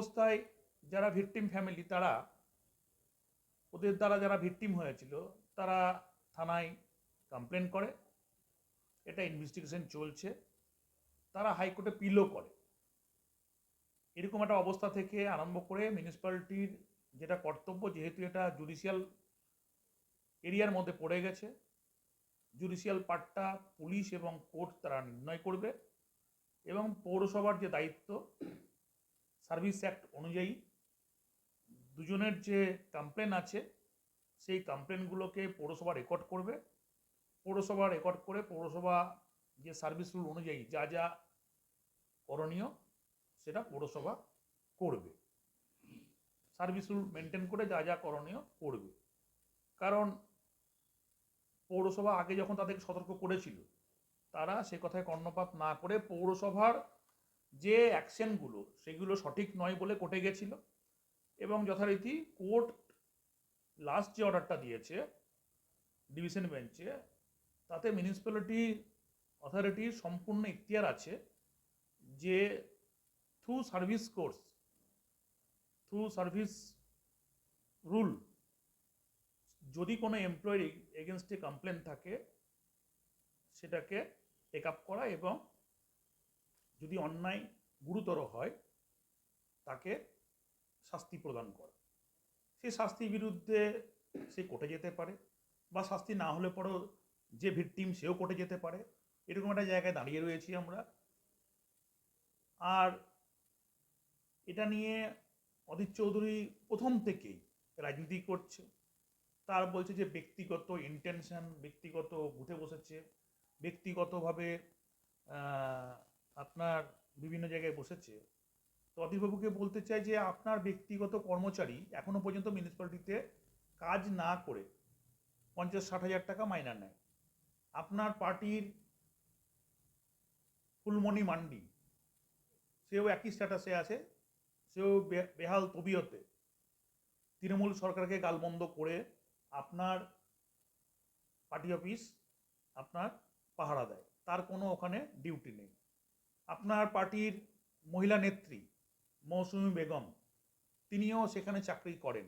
অবস্থায় যারা victim family, তারা ওদের দ্বারা যারা ভিকটিম হয়েছিল, তারা থানায় কমপ্লেন করে। এটা ইনভেস্টিগেশন চলছে। তারা হাইকোর্টে পিলও করে। এরকম একটা অবস্থা থেকে আরম্ভ করে মিউনিসিপ্যালিটির যেটা কর্তব্য, যেহেতু এটা জুডিশিয়াল এরিয়ার মধ্যে পড়ে গেছে জুডিশিয়াল পার্টটা পুলিশ এবং কোর্ট তারা নির্ণয় করবে এবং পৌরসভার যে দায়িত্ব সার্ভিস অ্যাক্ট অনুযায়ী দুজনের যে কমপ্লেন আছে, সেই কমপ্লেনগুলোকে পৌরসভা রেকর্ড করবে। পৌরসভা রেকর্ড করে পৌরসভা যে সার্ভিস রুল অনুযায়ী যা যা করণীয়, সেটা পৌরসভা করবে। সার্ভিস রুল মেনটেন করে যা যা করণীয় করবে। কারণ পৌরসভা আগে যখন তাদেরকে সতর্ক করেছিল, তারা সে কথায় কর্ণপাত না করে পৌরসভার যে অ্যাকশনগুলো, সেগুলো সঠিক নয় বলে কোর্টে গেছিল এবং যথারীতি কোর্ট লাস্ট যে অর্ডারটা দিয়েছে ডিভিশন বেঞ্চে, তাতে মিউনিসিপ্যালিটি অথরিটির সম্পূর্ণ ইখতিয়ার আছে যে through service course through service rule যদি কোনো এমপ্লয়ির এগেনস্টে কমপ্লেন থাকে, সেটাকে টেক আপ করা এবং যদি অন্যায় গুরুতর হয়, তাকে শাস্তি প্রদান করা। সেই শাস্তির বিরুদ্ধে সে কোর্টে যেতে পারে বা শাস্তি না হলে পরেও যে ভিকটিম সেও কোর্টে যেতে পারে। এরকম একটা জায়গায় দাঁড়িয়ে রয়েছি আমরা। আর এটা নিয়ে অদিত চৌধুরী প্রথম থেকেই রাজনীতি করছে। তার বলছে যে ব্যক্তিগত ইন্টেনশন ব্যক্তিগত উঠে বসেছে, ব্যক্তিগতভাবে আপনার বিভিন্ন জায়গায় বসেছে। তো অধীরবাবুকে বলতে চাই যে, আপনার ব্যক্তিগত কর্মচারী এখনও পর্যন্ত মিউনিসিপ্যালিটিতে কাজ না করে পঞ্চাশ ষাট হাজার টাকা মাইনা নেয়। আপনার পার্টির ফুলমণি মান্ডি, সেও একই স্ট্যাটাসে আছে, সেও বেহাল তবিয়তে। তৃণমূল সরকারকে গালবন্ধ করে আপনার পার্টি অফিস আপনার পাহারা দেয়। তার কোনো ওখানে ডিউটি নেই। আপনার পার্টির মহিলা নেত্রী, মৌসুমী বেগম, তিনিও সেখানে চাকরি করেন।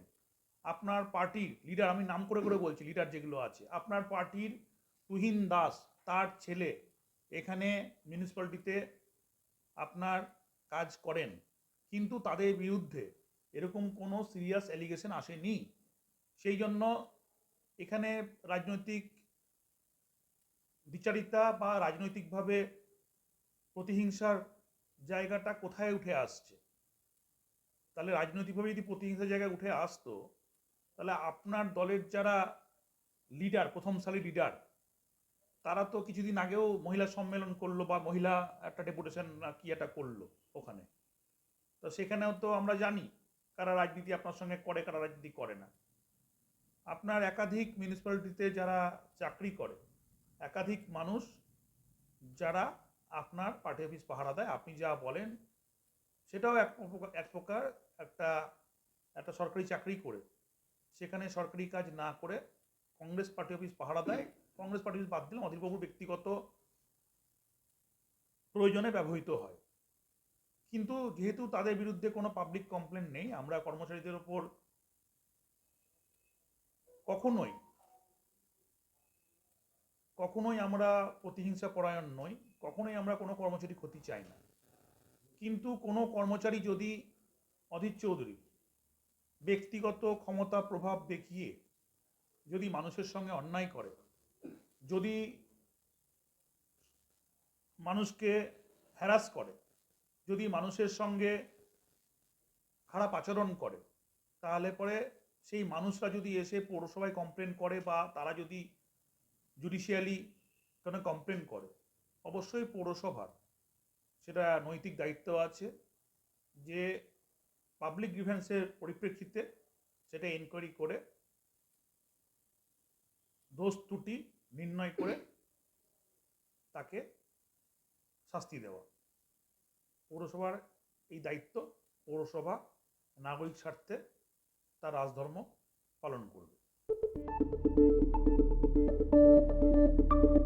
আপনার পার্টির লিডার আমি নাম করে করে বলছি লিডার যেগুলো আছে, আপনার পার্টির তুহিন দাস, তার ছেলে এখানে মিউনিসিপ্যালিটিতে আপনার কাজ করেন। কিন্তু তাদের বিরুদ্ধে এরকম কোনো সিরিয়াস অ্যালিগেশন আসেনি। সেই জন্য এখানে রাজনৈতিক বিচারিতা বা রাজনৈতিকভাবে প্রতিহিংসার জায়গাটা কোথায় উঠে আসছে? তাহলে রাজনৈতিকভাবে যদি প্রতিহিংসার জায়গায় উঠে আসতো, তাহলে আপনার দলের যারা লিডার প্রথম সারি লিডার তারা তো কিছুদিন আগেও মহিলা সম্মেলন করল বা মহিলা একটা ডেপুটেশন কি একটা করল ওখানে। তো সেখানেও তো আমরা জানি কারা রাজনীতি আপনার সঙ্গে করে, কারা রাজনীতি করে না। আপনার একাধিক মিউনিসিপ্যালিটিতে যারা চাকরি করে, একাধিক মানুষ যারা আপনার পার্টি অফিস পাহারা দেয় আপনি যা বলেন, সেটাও এক প্রকার- এক প্রকার একটা একটা সরকারি চাকরি করে। সেখানে সরকারি কাজ না করে কংগ্রেস পার্টি অফিস পাহারা দেয় কংগ্রেস পার্টি অফিস বাদ দিলাম অধীরবাবুর ব্যক্তিগত প্রয়োজনে ব্যবহৃত হয়। কিন্তু যেহেতু তাদের বিরুদ্ধে কোনো পাবলিক কমপ্লেন নেই, আমরা কর্মচারীদের ওপর কখনোই কখনোই আমরা প্রতিহিংসা পরায়ণ নই, কখনোই আমরা কোনো কর্মচারী ক্ষতি চাই না। কিন্তু কোনো কর্মচারী যদি অধীর চৌধুরী ব্যক্তিগত ক্ষমতা, প্রভাব দেখিয়ে যদি মানুষের সঙ্গে অন্যায় করে, যদি মানুষকে হ্যারাস করে, যদি মানুষের সঙ্গে খারাপ আচরণ করে, তাহলে পরে সেই মানুষরা যদি এসে পৌরসভায় কমপ্লেন করে বা তারা যদি জুডিশিয়ালি কোনো কমপ্লেন করে? অবশ্যই পৌরসভার সেটা নৈতিক দায়িত্ব আছে যে পাবলিক গ্রিভেন্সের পরিপ্রেক্ষিতে সেটা এনকোয়ারি করে, দোষ ত্রুটি নির্ণয় করে তাকে শাস্তি দেওয়া। পৌরসভার এই দায়িত্ব পৌরসভা নাগরিক স্বার্থে তার রাজধর্ম পালন করবে। Thank you.